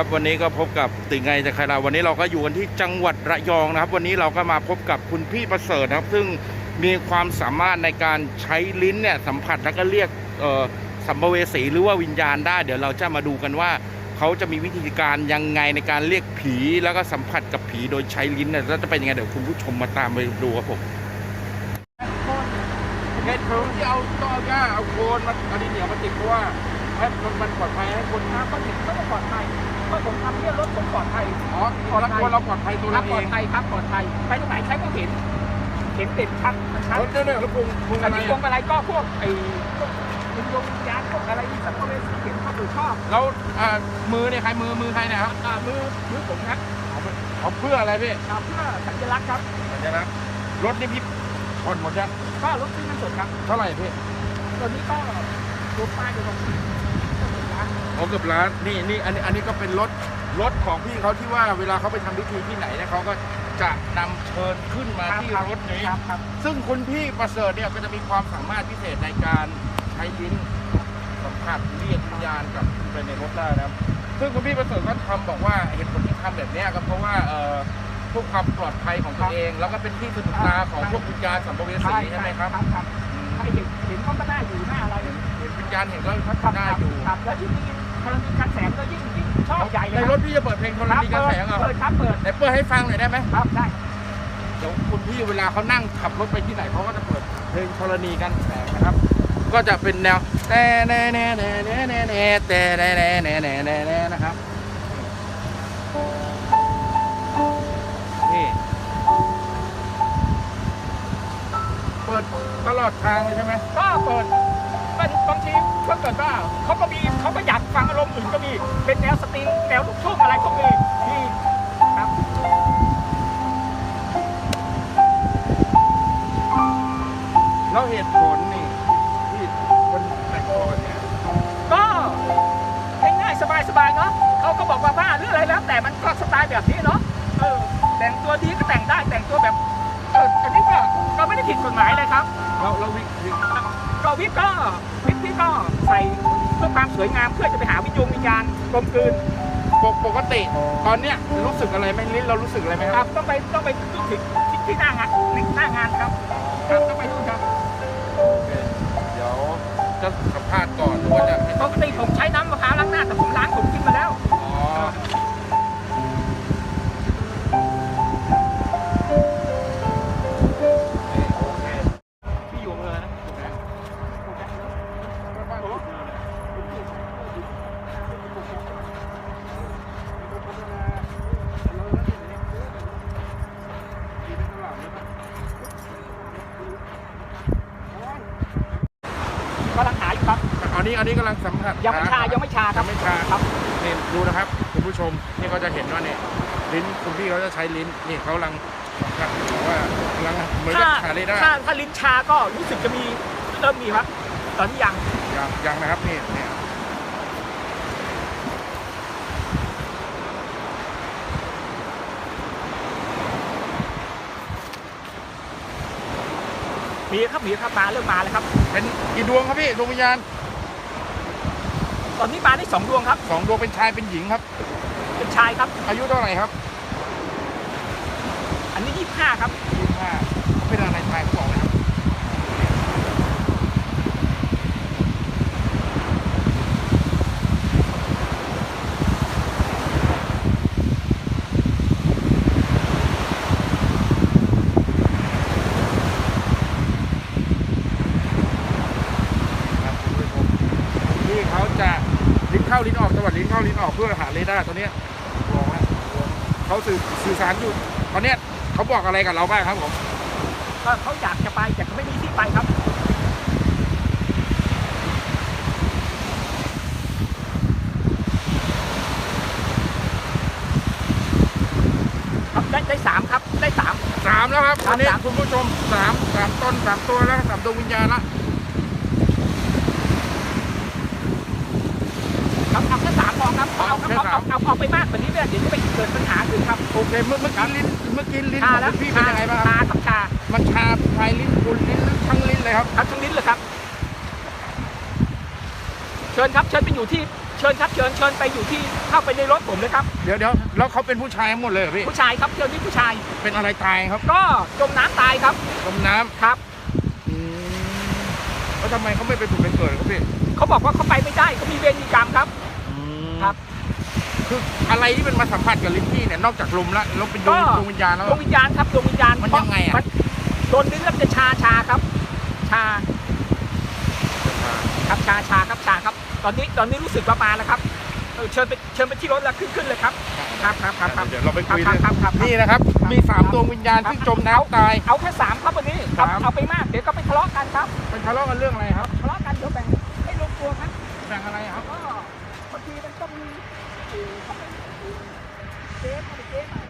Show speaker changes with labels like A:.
A: ครับวันนี้ก็พบกับติ่งไงจากใครเราวันนี้เราก็อยู่กันที่จังหวัดระยองนะครับ วันนี้เราก็มาพบกับคุณพี่ประเสริฐนะครับ ซึ่งมีความสามารถในการใช้ลิ้นเนี่ยสัมผัสแล้วก็เรียกสัมภเวสีหรือว่าวิญญาณได้ เดี๋ยวเราจะมาดูกันว่าเขาจะมีวิธีการยังไงในการเรียกผีแล้วก็สัมผัสกับผีโดยใช้ลิ้นเนี่ยแล้วจะเป็นยังไงเดี๋ยวคุณผู้ชมมาตามไปดูครับผมเหตุผลที่เอาตอหญ้าเอาโคนมาเอาดินเหนียวมาติดเพราะว่าให้มันมันปลอดภัยให้คน
B: น้ำก็ถึงก็ปลอดภัย เพราะผมทำเนี่ยรถผมปลอดภัย
A: อ๋อตัวละตัวเราปลอดภัยตัว
B: ครั
A: เรา
B: บ
A: เอ
B: ปลอดภัยครับปลอดภัยไปตรงไหนใช้ก็เห็น เห็นเด่นชัดชัด
A: รถเนี่ยแล้วพุงพุง
B: อั
A: อะ
B: น
A: ไร
B: นี้พวงมาลัยก็พวกไอ้พวกวิญญาณวิญญาณพวกอะไรที่สัมภเวสีเห็นเขาโดยชอบ
A: แล้วอ่ามือเนี่ยใครมือมือใครเนี่ยครับ
B: อ่ามือมือผมครับ
A: เอาเพื่ออะไรพี่
B: อ่าเพื่อสัญลักษณ์ครับ
A: สัญลักษณ์รถนี่พี่ผ่อนหมดยัง
B: ก็รถซื้อเงินสดครับ
A: เท่าไหร่พี่
B: ตัวนี้ก็รถป้ายเดียวกันร้
A: โอ้เกือบล้านนี่นี่อันนี้อันนี้ก็เป็นรถรถของพี่เขาที่ว่าเวลาเขาไปทำพิธีที่ไหนเนี่ยเขาก็จะนำเชิญขึ้นมาที่รถนี้
B: ครับครับ
A: ซึ่งคุณพี่ประเสริฐเนี่ยก็จะมีความสามารถพิเศษในการใช้ลิ้นสัมผัสเรียกวิญญาณกลับขึ้นไปในรถได้นะครับ ซึ่งคุณพี่ประเสริฐก็ทำบอกว่าเหตุผลที่ทำแบบเนี้ยก็เพราะว่าเอ่อเพื่อความปลอดภัยของตัวเอง แล้วก็เป็นที่สะดุดตาของพวกวิญญาณสัมภเวสีใช่ไหมครับ
B: ครับครับ
A: อืม
B: ให้เห็นเห็นเขาก็น่าอยู่หน้าอะไร
A: เห็นเห็นวิญญาณเห็นก็
B: ครับ
A: น่าอยู่
B: ครับแล้วยิ่ง รณีการแสงก็ยิ่งยิ่งชอบใหญ่เลย
A: ใน
B: ค
A: รถพี่จะเปิดเพลงธรณีกันแสงเหรอ
B: เปิดครับเปิด
A: ไหนเปิดให้ฟังหน่อยได้ไหม
B: ครับได้
A: เดี๋ยวคุณพี่เวลาเขานั่งขับรถไปที่ไหนเขาก็จะเปิดเพลงธรณีกันแสงนะครับ ก็จะเป็นแนวแต่แน่แน่แน่แน่แน่แน่แต่แน่แน่แน่แน่แน่แน่นะครับนี่เปิดตลอดทางเลยใช่ไหม
B: ก็เปิด บางทีก็เกิดว่าเขาก็มีเขาก็อยากฟังอารมณ์อื่นก็มี เป็นแนวสตริงแนวลูกทุ่งอะไรก็มีที่ครับ
A: แล้วเหตุผลนี่ที่คนแต่งตัวแบบเนี้ย
B: ก็ง่ายๆสบายๆเนาะเขาก็บอกว่าบ้าหรืออะไรแล้ว แต่มันก็สไตล์แบบนี้เนาะเออแต่งตัวดีก็แต่งได้แต่งตัวแบบเอออันนี้ก็ก็ไม่ได้ผิดกฎหมายเลยครับ
A: เราเราวิวิ
B: ก็วิปก็วิปพี่ ก็ใส่เพื่อความสวยงามเพื่อจะไปหาวิญญาณวิญญาณกลมกลืน
A: ปกปกติตอนเนี้ยรู้สึกอะไรไหมลิ้นเรารู้สึกอะไรไหม
B: ค
A: ค
B: รั
A: รั
B: บบต้องไปต้องไปที่ที่ที่หน้างานหน้างานครับครับต้องไปดูครับ
A: โอเคเดี๋ยวจะสัมภาษณ์ก่อนหรือว่าจะให้
B: ปกติผมใช้น้ำ กำลังหาอยู่ครับ
A: อันนี้อันนี้กำลังสัมผัส
B: ยังไม่ชายังไม่ชาค
A: ยั
B: รับ
A: งไม่ชา
B: ครับ
A: นี่ดูนะครับคุณผู้ชมนี่ก็จะเห็นว่าเนี่ยลิ้นคุณพี่เขาจะใช้ลิ้นนี่เขากำลังสัมผัสบอกว่ากำลังเหมือน
B: ถ้า
A: กับชาเลยได้
B: ถ้าถ้าลิ้นชาก็รู้สึกจะมีเริ่มมีครับ ตอนนี้ยัง
A: ยังยังนะครับนี่เนี่ย
B: มีครับมีครับมาเริ่มมาแล้วครับ
A: เป็นกี่ดวงครับพี่ดวงวิญญาณ
B: ตอนนี้มาได้สองดวงครับ
A: สองดวงเป็นชายเป็นหญิงครับ
B: เป็นชายครับ
A: อายุเท่าไหร่ครับ
B: อันนี้ยี่ห้าครับ
A: ยี่สิบห้าเขาเป็นอะไรชายเขาบอกนะครับครับคุณผู้ชมที่เขาจะลิ้นเข้าลิ้นออกจังหวัดลิ้นเข้าลิ้นออกเพื่อหาเรดาร์ตัวเนี้ยบอกว่าเขาสื่อสื่อสารอยู่ตอนเนี้ยเขาบอกอะไรกับเราบ้างครับผม
B: ก็เขาอยากจะไปแต่เขาไม่มีที่ไปครับ ครับได้ได้สามครับได้สาม
A: สามแล้วครับ
B: สาม
A: อันนี้
B: สาม
A: คุณผู้ชมสามสามต้นสามตัวแล้วสามดวงวิญญาณละ
B: ครับเอาแค่สามพอครับเอาเอาเอาเอาเอาเอาไปมากกว่านี้เนี่ยเดี๋ยวจะไปเกิดปัญหาขึ้นครับ
A: โอเคเมื่อเมื่อกี้ลิ้นเมื่อกี้ลิ้น
B: ชา
A: ของ
B: แล้ว
A: คุณพี่เป็นยังไงบ้างค
B: ชา
A: รับ
B: ครับชา
A: มันชาภายลิ้นคุณลิ้นทั้งลิ้นเลยครับ
B: ครับทั้งลิ้นเลยครับ เชิญครับ เชิญไปอยู่ที่ เชิญครับเชิญเชิญไปอยู่ที่เข้าไปในรถผมเลยครับ
A: เดี๋ยวเดี๋ยวแล้วเขาเป็นผู้ชายทั้งหมดเลยเหรอพี่
B: ผู้ชายครับเชิญที่ผู้ชาย
A: เป็นอะไรตายครับ
B: ก็จมน้ำตายครับ
A: จมน้ำ
B: ครับ
A: อืมแล้วทำไมเขาไม่ไปผุดไปเกิดครับพี่
B: เขาบอกว่าเขาไปไม่ได้เขามีเวรมีกรรมครับ ครับ
A: คืออะไรที่เป็นมาสัมผัสกับลิ้นพี่เนี่ยนอกจากลมแล้วแล้วเป็นดวง
B: ก็
A: ดวงวิญญาณแล้ว
B: ดวงวิญญาณครับดวงวิญญาณ
A: มันยังไงอะ
B: เพราโดนลิ้นแล้วจะชาชาครับ ชาครับชาชาครับชาครับ ตอนนี้ตอนนี้รู้สึกว่ามาแล้วครับเออเชิญไปเชิญไปที่รถแล้วขึ้นขึ้นเลยครับ ครับครับครับครับ
A: เดี๋ยวเราไปคุย
B: ครับ
A: ด้วย
B: ครับครับ
A: นี่นะครับ
B: ครับ
A: มีสามดวงวิญญาณที่จมน้ำตาย
B: เอาแค่สามครับวันนี้เอา
A: สาม
B: เอาไปมากเดี๋ยวก็ไปทะเลาะกันครับ
A: เป็นทะเลาะกันเรื่องอะไรครับ
B: ทะเลาะกันเดี๋ยวแบ่งให้ลงตัวครับ
A: แบ่งอะไรครับ
B: ก็บาง ทีมันต้องมีเอ่อเขาเป็นเอ่อเจ๊มาเป็นเจ๊ม